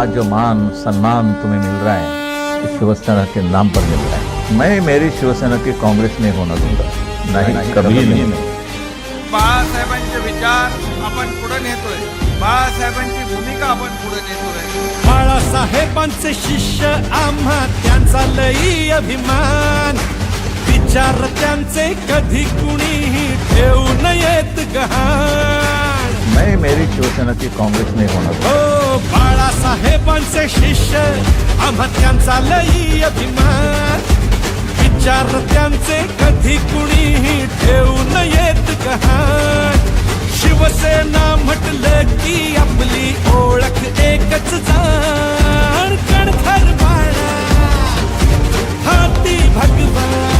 आज जो मान सम्मान तुम्हें मिल रहा है शिवसेना के नाम पर मिल रहा है। मैं मेरी शिवसेना के कांग्रेस में होना दूँगा नहीं कभी नहीं। बाळासाहेबांचे विचार आपण पुढे नेतोय बाळासाहेबांची भूमिका आपण पुढे नेतोय. बाळासाहेबांचे शिष्य आम्हा त्यांचा लई अभिमान. विचार त्यांचे कधी कुणीही ठेवू नयेत गहाण. मैं मेरी शिवसेना की कांग्रेस में होना दूँगा। बाळासाहेबांचे शिष्य आम्हा त्यांचा लई अभिमान. विचार त्यांचे कधी कुणीही ठेवू नयेत गहाण. शिवसेना म्हटलं की आपली ओळख एकच जाण. कणखर बाळा हाती भगवान.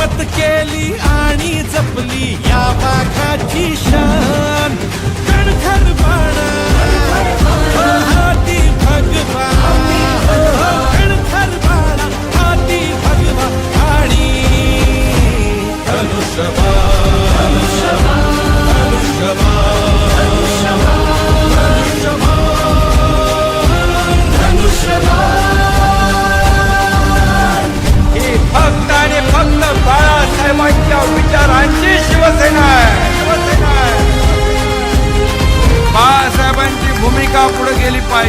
हिम्मत केली आणि जपली या वाघाची शान. कणखर बाणा. हो, हाती भगवा. हो, कणखर बाणा हाती भगवा. आणि धनुष्यबा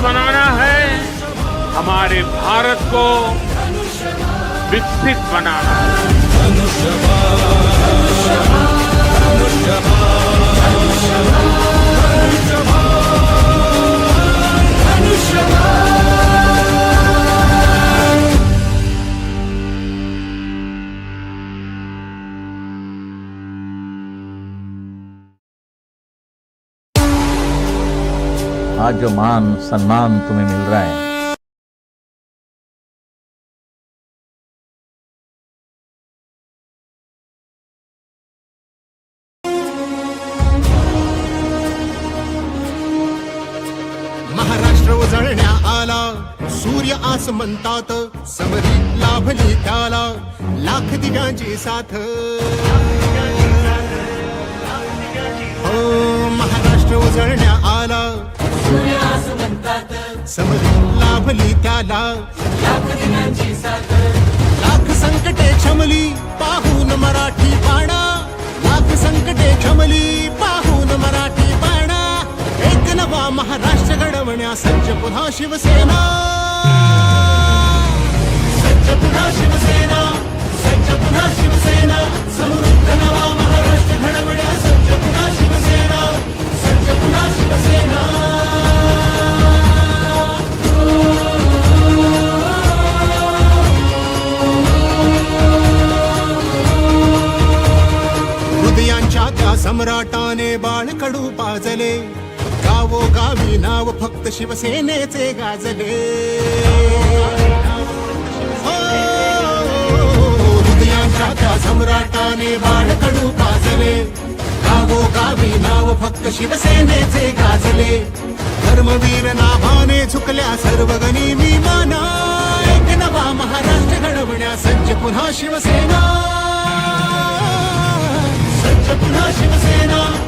बनाना है हमारे भारत को विकसित बनाना है। आज जो मान सम्मान तुम्हें मिल रहा है। महाराष्ट्र उजळण्या आला, सूर्य आस म्हणतात समरी लाभली त्याला लाख दिव्यांची साथ. हो, महाराष्ट्र उजळण्या आला समरी लाभली त्याला लाख संकटे क्षमली पाहून मराठी पाणा लाख संकटे क्षमली पाहून मराठी पाणा एक नवा महाराष्ट्र घडवण्या सज्ज पुन्हा शिवसेना. सज्ज पुन्हा शिवसेना. सज्ज पुन्हा शिवसेना समृद्ध नवा महाराष्ट्र घडवण्या शिवसेनेचे गाजले. हो, हृदयांच्या सम्राटाने बाळकडू पाजले. गावो गावी नाव फक्त शिवसेनेचे गाजले. धर्मवीर नाभाने झुकल्या सर्व गणी मी माना. एक नवा महाराष्ट्र घडवण्या सज्ज पुन्हा शिवसेना. सज्ज पुन्हा शिवसेना.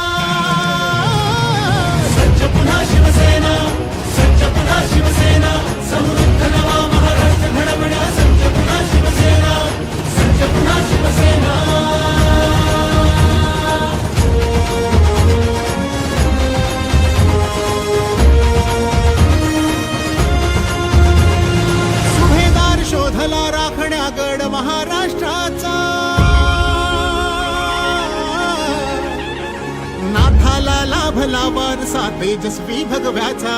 महाराष्ट्राचा. नाथाला लाभला वारसा तेजस्वी भगव्याचा.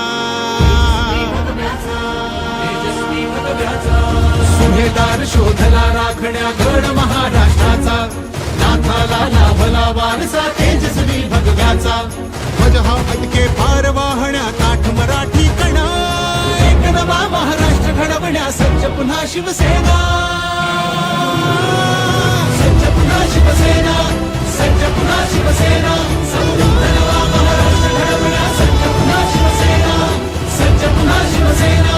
सुभेदार शोधला राखण्या गड महाराष्ट्राचा. नाथाला लाभला वारसा तेजस्वी भगव्याचा. ध्वज हा अटके पार वाहण्या घडवण्या सज्ज पुन्हा शिवसेना सज्ज पुन्हा शिवसेना सज्ज पुन्हा शिवसेना समृद्ध नवा महाराष्ट्र घडवण्या सज्ज पुन्हा शिवसेना सज्ज पुन्हा शिवसेना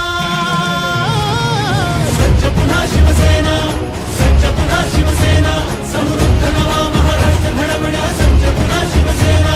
सज्ज पुन्हा शिवसेना शिवसेना सज्ज पुन्हा शिवसेना समृद्ध नवा महाराष्ट्र घडवण्या सज्ज पुन्हा शिवसेना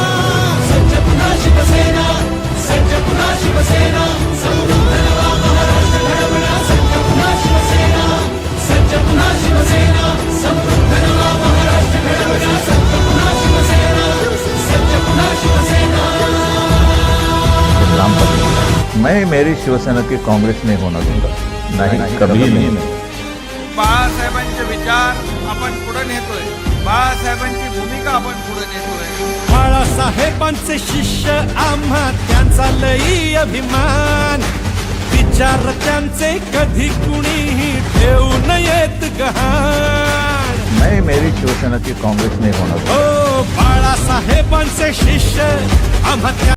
मैं मेरी शिवसेना की कांग्रेस में होना दूँगा। नहीं कभी नहीं। बाळासाहेबांचे विचार आपण पुढे नेतोय। बाळासाहेबांची भूमिका आपण पुढे नेतोय। बाळासाहेबांचे शिष्य आम्हा त्यांचा लई अभिमान. विचार त्यांचे कधी कुणीही ठेवू नयेत गहाण. मैं मेरी शिवसेना की कांग्रेस में होना दूँगा। बाळासाहेबांचे शिष्य आम्हा त्या-